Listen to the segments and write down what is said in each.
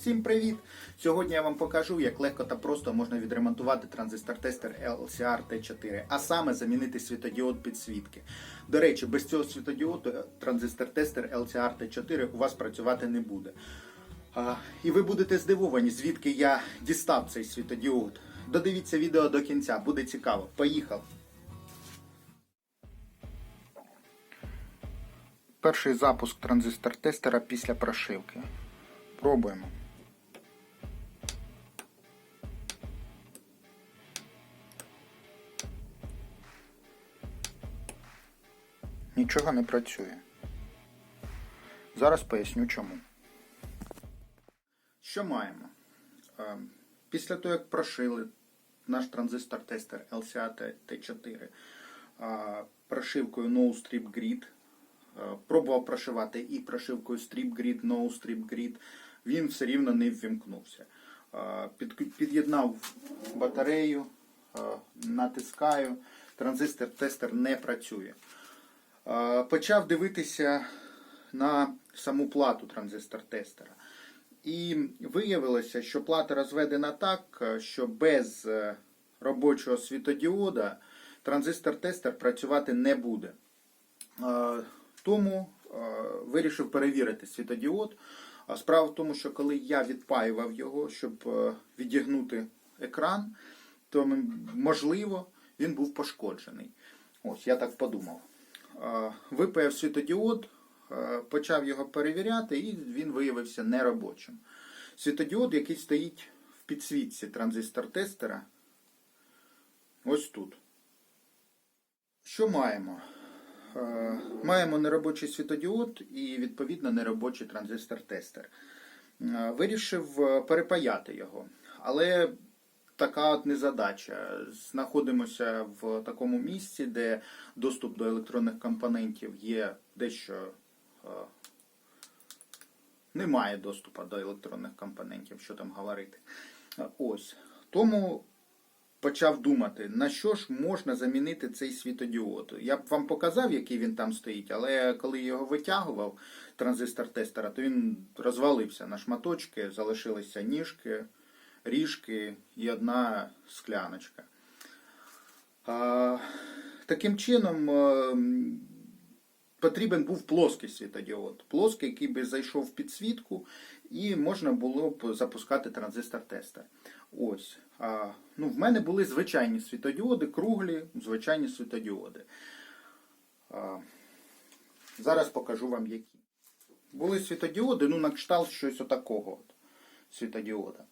Всім привіт! Сьогодні я вам покажу, як легко та просто можна відремонтувати транзистор-тестер LCR T4, а саме замінити світодіод підсвітки. До речі, без цього світодіоду транзистор-тестер LCR T4 у вас працювати не буде. А, і ви будете здивовані, звідки я дістав цей світодіод. Додивіться відео до кінця, буде цікаво. Поїхав! Перший запуск транзистор-тестера після прошивки. Пробуємо. Нічого не працює. Зараз поясню чому. Що маємо? Е, Після того, як прошили наш транзистор-тестер LCA T4 е, прошивкою No Strip Grid, пробував прошивати і прошивкою Strip Grid, No Strip Grid, він все рівно не ввімкнувся. Е, Під'єднав батарею, натискаю, транзистор-тестер не працює. Почав дивитися на саму плату транзистор-тестера. І виявилося, що плата розведена так, е, що без е, робочого світодіода транзистор-тестер працювати не буде. Е, Тому вирішив перевірити світодіод. Справа в тому, що коли я відпаював його, щоб відігнути екран, то можливо він був пошкоджений. Ось я так подумав. Випаяв світодіод, почав його перевіряти, і він виявився неробочим. Світодіод, який стоїть в підсвітці транзистор-тестера, ось тут. Що маємо? Маємо неробочий світодіод і, відповідно, неробочий транзистор-тестер. Вирішив е, перепаяти його. Але така от незадача. Знаходимося в такому місці, де доступ до електронних компонентів є дещо. е, Немає доступу до електронних компонентів, що там говорити. Е, Ось. Тому почав думати, на що ж можна замінити цей світодіод. Я б вам показав, який він там стоїть, але коли його витягував, транзистор тестера, то він розвалився на шматочки, залишилися ніжки, ріжки і одна скляночка. Таким чином е, потрібен був плоский світодіод. Плоский, який би зайшов в підсвітку, і можна було б запускати транзистор-тестер. Ось. Ну, в мене були звичайні світодіоди, круглі, звичайні світодіоди. Зараз покажу вам які. Були світодіоди, ну, на кшталт щось отакого от, світодіода.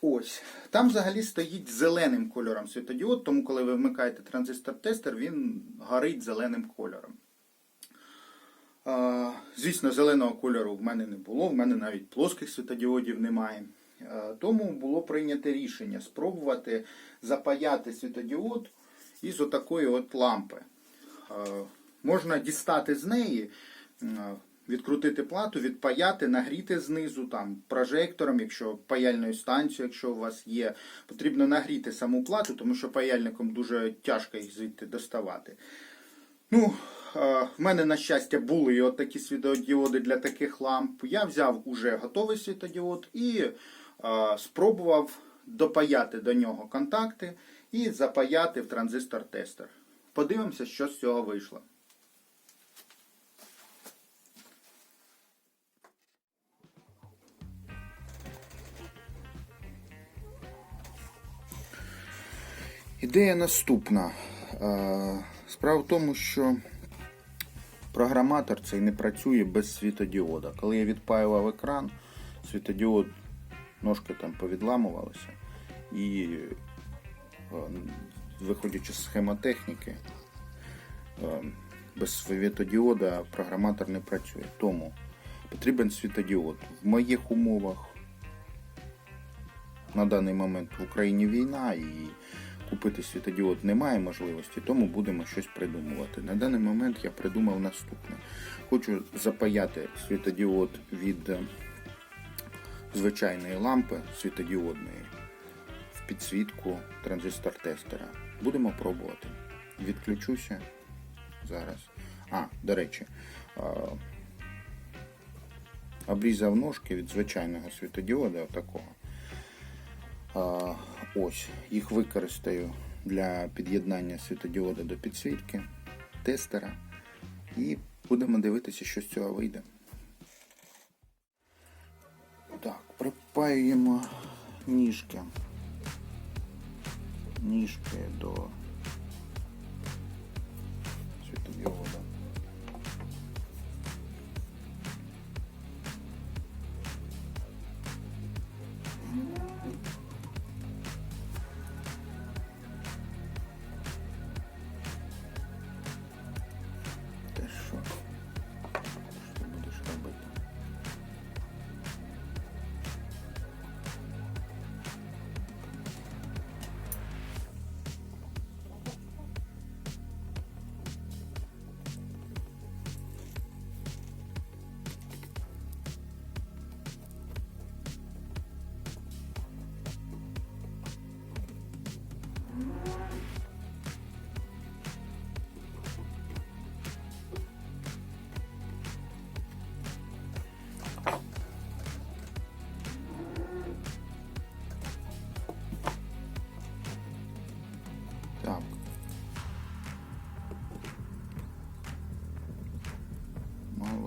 Ось. Там взагалі стоїть зеленим кольором світодіод, тому коли ви вмикаєте транзистор-тестер, він горить зеленим кольором. Звісно, зеленого кольору в мене не було, в мене навіть плоских світодіодів немає. Тому було прийнято рішення спробувати запаяти світодіод із отакої от лампи. Можна дістати з неї, відкрутити плату, відпаяти, нагріти знизу там прожектором, якщо паяльною станцією, якщо у вас є, потрібно нагріти саму плату, тому що паяльником дуже тяжко їх звідти доставати. Ну, е, в мене, на щастя, були от такі світодіоди для таких ламп. Я взяв уже готовий світодіод і е, спробував допаяти до нього контакти і запаяти в транзистор-тестер. Подивимося, що з цього вийшло. Ідея наступна. Е, Справа в тому, що програматор цей не працює без світодіода. Коли я відпаював екран, світодіод ножки там повідламувалися. І, е, виходячи з схемотехніки, е, без світодіода програматор не працює. Тому потрібен світодіод. В моїх умовах на даний момент в Україні війна і купити світодіод немає можливості, тому будемо щось придумувати. На даний момент я придумав наступне. Хочу запаяти світодіод від е, звичайної лампи світодіодної в підсвітку транзистор-тестера. Будемо пробувати. Відключуся зараз. А, до речі, е, обрізав ножки від звичайного світодіода, отакого. Ось, їх використаю для під'єднання світодіода до підсвітки, тестера. І будемо дивитися, що з цього вийде. Так, припаюємо ніжки. Ніжки до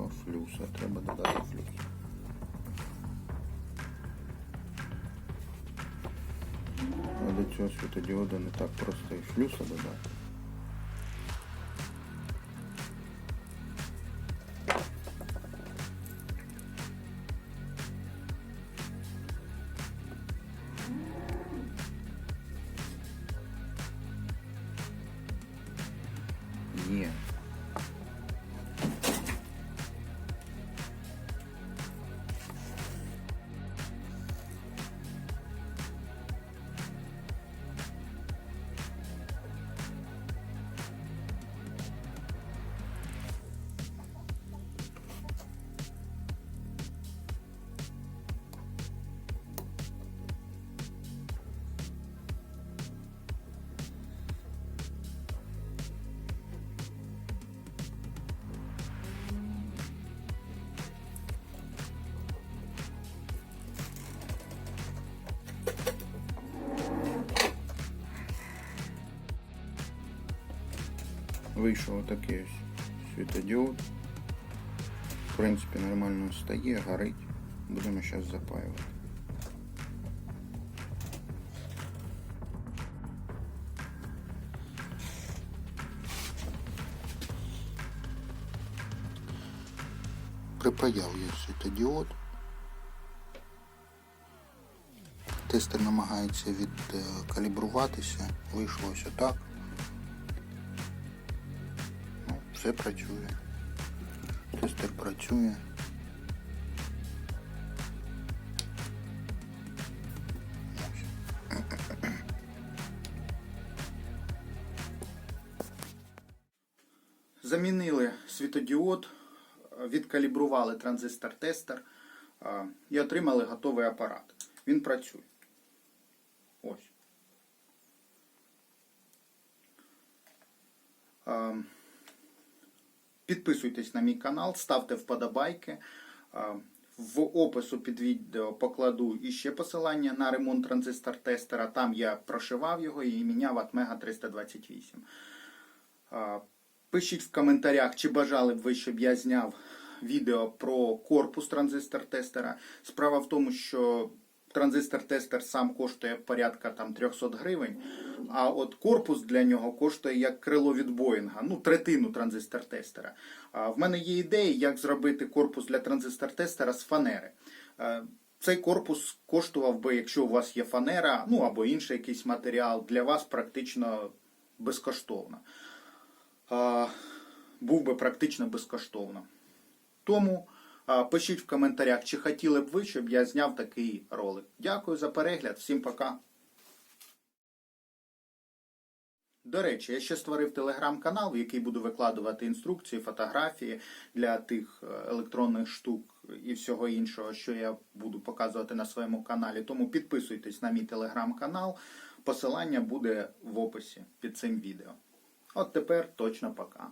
Мало флюса, треба додати флюс. А до цього світодіода не так просто і флюса додати. Вийшов отакий ось світодіод. В принципі, нормально стає, горить. Будемо зараз запаювати. Припаяв я світодіод. Тестер намагається відкалібруватися. Вийшло ось отак. Все працює. Тестер працює. Замінили світодіод, відкалібрували транзистор-тестер і отримали готовий апарат. Він працює. Ось. Підписуйтесь на мій канал, ставте вподобайки. В опису під відео покладу іще посилання на ремонт транзистор-тестера. Там я прошивав його і міняв Атмега 328. Пишіть в коментарях, чи бажали б ви, щоб я зняв відео про корпус транзистор-тестера. Справа в тому, що транзистор-тестер сам коштує порядка там 300 гривень, а от корпус для нього коштує як крило від Боїнга, ну третину транзистор-тестера. В мене є ідеї, як зробити корпус для транзистор-тестера з фанери. Е, Цей корпус коштував би, якщо у вас є фанера, ну або інший якийсь матеріал, для вас практично безкоштовно. Був би практично безкоштовно. Тому пишіть в коментарях, чи хотіли б ви, щоб я зняв такий ролик. Дякую за перегляд, всім пока. До речі, я ще створив телеграм-канал, в який буду викладувати інструкції, фотографії для тих е, електронних штук і всього іншого, що я буду показувати на своєму каналі. Тому підписуйтесь на мій телеграм-канал. Посилання буде в описі під цим відео. От тепер точно пока.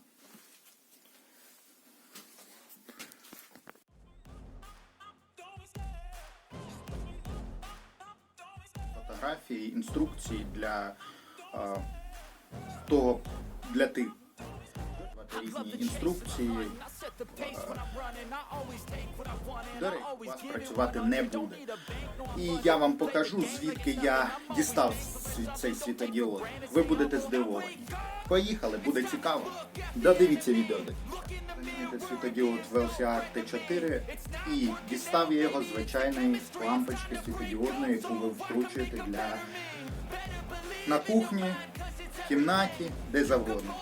Фотографії, інструкції для а, того, для тих. Різні інструкції. До речі, у вас працювати не буде. І я вам покажу, звідки я дістав цей світодіод. Ви будете здивовані. Поїхали, буде цікаво. Додивіться відео. Замінити світодіод в LCR T4 і дістав я його звичайної лампочки світодіодної, яку ви вкручуєте для на кухні, в кімнаті, де завгодно.